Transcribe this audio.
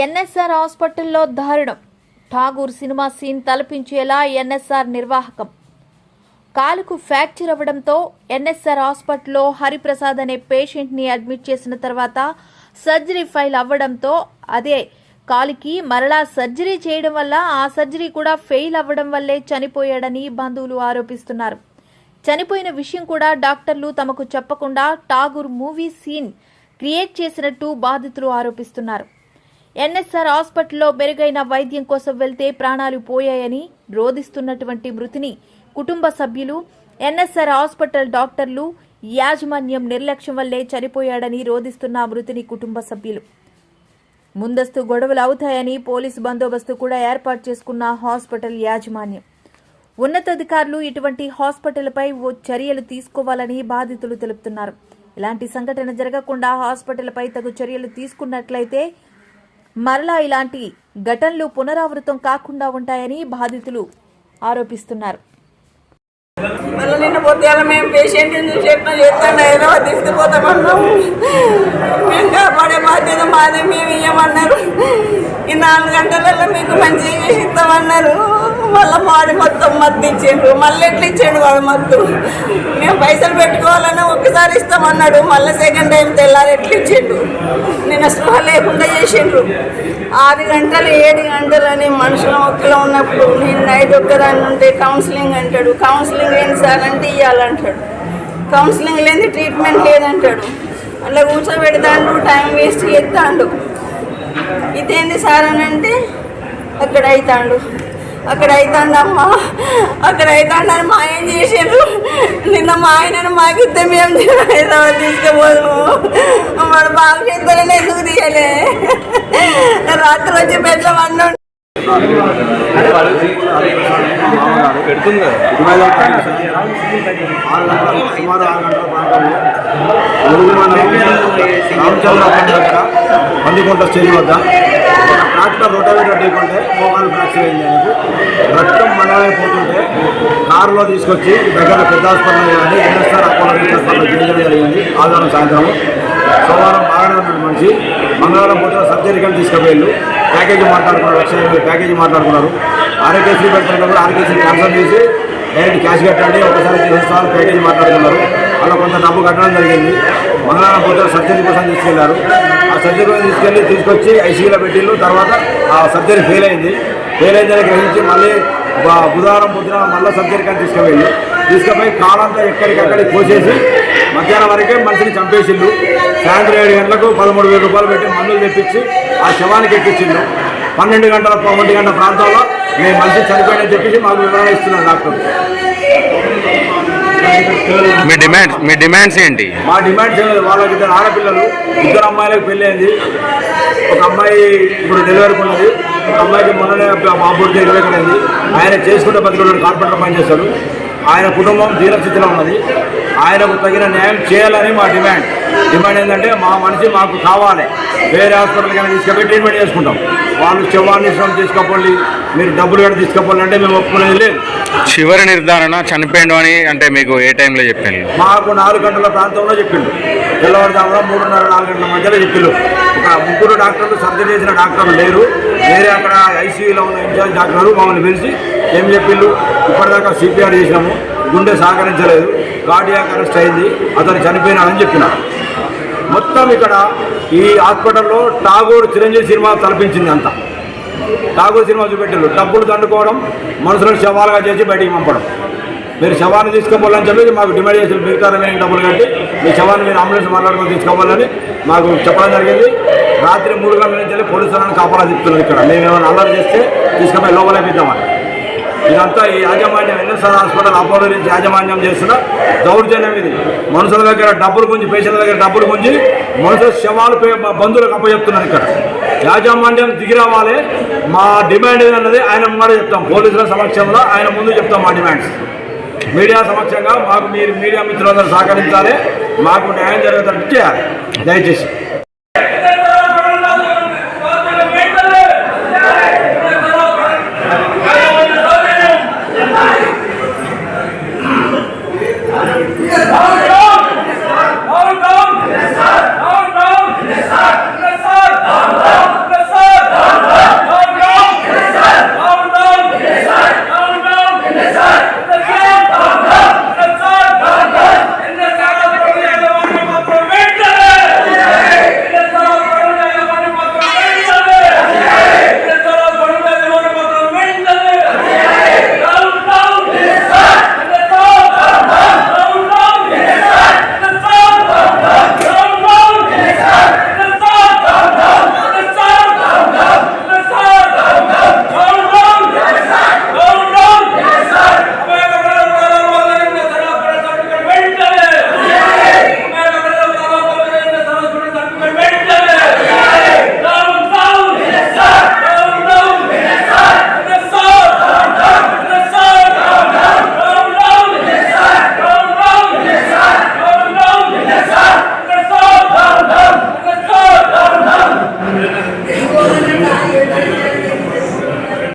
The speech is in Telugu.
ఎన్ఎస్ఆర్ హాస్పిటల్లో దారుణం. ఠాగూర్ సినిమా సీన్ తలపించేలా ఎన్ఎస్ఆర్ నిర్వాహకం. కాలుకు ఫ్రాక్చర్ అవ్వడంతో ఎన్ఎస్ఆర్ హాస్పిటల్లో హరిప్రసాద్ అనే పేషెంట్ని అడ్మిట్ చేసిన తర్వాత సర్జరీ ఫైల్ అవ్వడంతో అదే కాలుకి మరలా సర్జరీ చేయడం వల్ల ఆ సర్జరీ కూడా ఫెయిల్ అవ్వడం వల్లే చనిపోయాడని బంధువులు ఆరోపిస్తున్నారు. చనిపోయిన విషయం కూడా డాక్టర్లు తమకు చెప్పకుండా ఠాగూర్ మూవీ సీన్ క్రియేట్ చేసినట్టు బాధితులు ఆరోపిస్తున్నారు. ఎన్ఎస్ఆర్ హాస్పిటల్లో మెరుగైన వైద్యం కోసం వెళ్తే ప్రాణాలు పోయాయని రోధిస్తున్నటువంటి మృతిని కుటుంబ సభ్యులు ఎన్ఎస్ఆర్ హాస్పిటల్ డాక్టర్లు యాజమాన్యం నిర్లక్ష్యం వల్లే చనిపోయాడని రోధిస్తున్న మృతిని కుటుంబ సభ్యులు. ముందస్తు గొడవలు అవుతాయని పోలీసు బందోబస్తు కూడా ఏర్పాటు చేసుకున్న హాస్పిటల్ యాజమాన్యం. ఉన్నతాధికారులు ఇటువంటి హాస్పిటల్పై ఓ చర్యలు తీసుకోవాలని బాధితులు తెలుపుతున్నారు. ఇలాంటి సంఘటన జరగకుండా హాస్పిటల్పై తగు చర్యలు తీసుకున్నట్లయితే మరలా ఇలాంటి ఘటనలు పునరావృతం కాకుండా ఉంటాయని బాధితులు ఆరోపిస్తున్నారు. మళ్ళీ నిన్న పొద్దుగాల మేము పేషెంట్ చూసి ఎట్లా చేస్తాను హైదరాబాద్ తీసుకుపోతామన్నాము మేము కాపాడే బాధ్యత మాదే మేము ఇవ్వమన్నారు ఈ నాలుగు గంటలలో మీకు మంచిగా చేసి ఇస్తామన్నారు మళ్ళీ మాడి మొత్తం మత్తు ఇచ్చిండ్రు. మళ్ళీ ఎట్లా ఇచ్చిండు వాడు మత్తు? మేము పైసలు పెట్టుకోవాలని ఒక్కసారి ఇస్తామన్నాడు. మళ్ళీ సెకండ్ టైం తెల్లారి ఎట్లా ఇచ్చిండు? నేను స్పృహ లేకుండా చేసిండ్రు. ఆరు గంటలు ఏడు గంటలు అని మనుషుల ఒక్కలో ఉన్నప్పుడు నేను నైట్ ఒక్కదాన్ని ఉంటే కౌన్సిలింగ్ అంటాడు. కౌన్సిలింగ్ ఏంటి సార్ అంటే ఇవ్వాలంటాడు కౌన్సిలింగ్ లేని ట్రీట్మెంట్ లేదంటాడు. అట్లా కూర్చోబెడతాడు టైం వేస్ట్ చేస్తాడు. ఇదేంది సార్ అని అంటే అక్కడ అవుతాడు అక్కడ అవుతాడు అమ్మ అక్కడ అవుతాడు అని మా ఆయన చేసారు నిన్న మా ఆయన మాకిస్తే మేము హైదరాబాద్ తీసుకుపోదు మన బాబు చేతులనే ఎందుకు తీయలే? రాత్రి వచ్చి బెడ్ల వన్ను పెడుతుంది సుమారు ఆరు గంటల ప్రాంతంలో రామచంద్ర పండుగ రామచంద్రపురం దగ్గర పందికొంట స్టేజ్ వద్ద. డాక్టర్ ట్రాక్టర్ రొటవేటర్ ఢీకొంటే మోకాలు ఫ్రాక్చర్ అయింది ఆయనకు. రక్తం మండలైపోతుంటే కారులో తీసుకొచ్చి దగ్గర పెద్ద హాస్పిటల్ కానీ ఎన్ఎస్ఆర్ అపోలో హాస్పిటల్ చేయించడం జరిగింది. ఆదివారం సాయంత్రం. సోమవారం బాగానే ఉన్నాడు మనిషి. మంగళవారం పూట సర్జరీకల్ అని తీసుకుపోయారు ప్యాకేజీ మాట్లాడుకున్నారు లక్ష ఎనభై ప్యాకేజీ మాట్లాడుకున్నారు. ఆరోగ్యశ్రీ పెడుతున్నప్పుడు ఆరోగ్యశ్రీ క్యాన్సల్ చేసి డైరెక్ట్ క్యాష్ కట్టండి ఒకసారి చేసేస్తారు ప్యాకేజీ మాట్లాడుకున్నారు. అలా కొంత డబ్బు కట్టడం జరిగింది. మంగళవారం పొద్దున సర్జరీ కోసం తీసుకెళ్ళారు. ఆ సర్జరీ కోసం తీసుకెళ్ళి తీసుకొచ్చి ఐసీయూలో పెట్టిళ్ళు. తర్వాత ఆ సర్జరీ ఫెయిల్ అయింది. ఫెయిల్ అయిందని గ్రహించి మళ్ళీ బుధవారం పొద్దున మళ్ళీ సర్జరీ కానీ తీసుకుపోయి తీసుకుపోయి కాలంతా ఎక్కడికక్కడికి కోసేసి మధ్యాహ్నం వరకే మనిషిని చంపేసిండు సాయంత్రం ఏడు గంటలకు పదమూడు వేల రూపాయలు పెట్టి మందులు తెప్పించి ఆ శవానికి ఎక్కించిండు పన్నెండు గంటల పన్నెండు గంటల ప్రాంతంలో మేము మనిషి చనిపోయాడని చెప్పేసి మాకు వివరణ ఇస్తున్నాం డాక్టర్. మీ డిమాండ్ మీ డిమాండ్స్ ఏంటి? మా డిమాండ్స్ ఏం లేదు. వాళ్ళకి ఇద్దరు ఆడపిల్లలు ఇద్దరు అమ్మాయిలకు పెళ్ళి అయింది. ఒక అమ్మాయి ఇప్పుడు డెలివరీకి ఉన్నది. ఒక అమ్మాయికి మొన్ననే బాబుడికి డెలివరీ అయింది. ఆయన చేసుకుంటే బతికి కార్పెంటర్ పనిచేస్తాడు. ఆయన కుటుంబం దీనస్థితిలో ఉన్నది. ఆయనకు తగిన న్యాయం చేయాలని మా డిమాండ్. డిమాండ్ ఏంటంటే మా మనిషి మాకు కావాలి. వేరే హాస్పిటల్కి అయినా తీసుకెళ్ళి ట్రీట్మెంట్ చేసుకుంటాం. వాళ్ళు శవాన్ని శ్రమ తీసుకోపోండి మీరు డబ్బులు కూడా తీసుకోపోండి అంటే మేము ఒప్పుకునేది లేదు. చివరి నిర్ధారణ చనిపోయిండు అని అంటే మీకు ఏ టైంలో చెప్పాను మాకు నాలుగు గంటల ప్రాంతంలో చెప్పిండు. తెల్లవారుజామున మూడున్నర నాలుగు గంటల మధ్యలో చెప్పిండు. ఒక ముగ్గురు డాక్టర్లు సర్జరీ చేసిన డాక్టర్లు లేరు. వేరే అక్కడ ఐసీయూలో ఉన్న ఇన్ఛార్జ్ డాక్టర్లు మమ్మల్ని పిలిచి ఏం చెప్పిండు? ఇప్పటిదాకా సిపిఆర్ చేసినాము. గుండె సహకరించలేదు కార్డియాక్ అరెస్ట్ అయింది అతను చనిపోయినాడని చెప్పినాడు మొత్తం ఇక్కడ ఈ హాస్పిటల్లో టాగూర్ చిరంజీవి సినిమా తలపించింది అంతా. ఠాగూర్ సినిమా చూపెట్టారు డబ్బులు దండుకోవడం మనుషులను శవాలుగా చేసి బయటికి పంపడం. మీరు శవాన్ని తీసుకోవాలని చెప్పి మాకు డిమాండ్ చేసిన మిగతా రిమైనింగ్ డబ్బులు కట్టి మీ శవాన్ని మీరు అంబులెన్స్ మాట్లాడుకొని తీసుకోవాలని మాకు చెప్పడం జరిగింది. రాత్రి మూడు గంటల నుంచి వెళ్ళి పోలీసులను కాపాడా చెప్తున్నారు ఇక్కడ. మేము ఏమైనా అల్లరి చేస్తే తీసుకుపోయి లోపలేపిద్దామని ఇదంతా ఈ యాజమాన్యం ఎన్ఎస్ఆర్ హాస్పిటల్ అపోలో నుంచి యాజమాన్యం చేస్తున్న? దౌర్జన్యం ఇది. మనుషుల దగ్గర డబ్బులు గుంజి పేషెంట్ల దగ్గర డబ్బులు గుంజి మనుషుల శవాలు మా బంధువులకు అప్పచెప్తున్నారు ఇక్కడ. యాజమాన్యం దిగి రావాలి. మా డిమాండ్ అన్నది ఆయన ముందు చెప్తాం. పోలీసుల సమక్షంలో ఆయన ముందు చెప్తాం మా డిమాండ్స్. మీడియా సమక్షంగా మాకు మీరు మీడియా మిత్రులందరూ సహకరించాలి. మాకు న్యాయం జరుగుతారు చేయాలి. దయచేసి.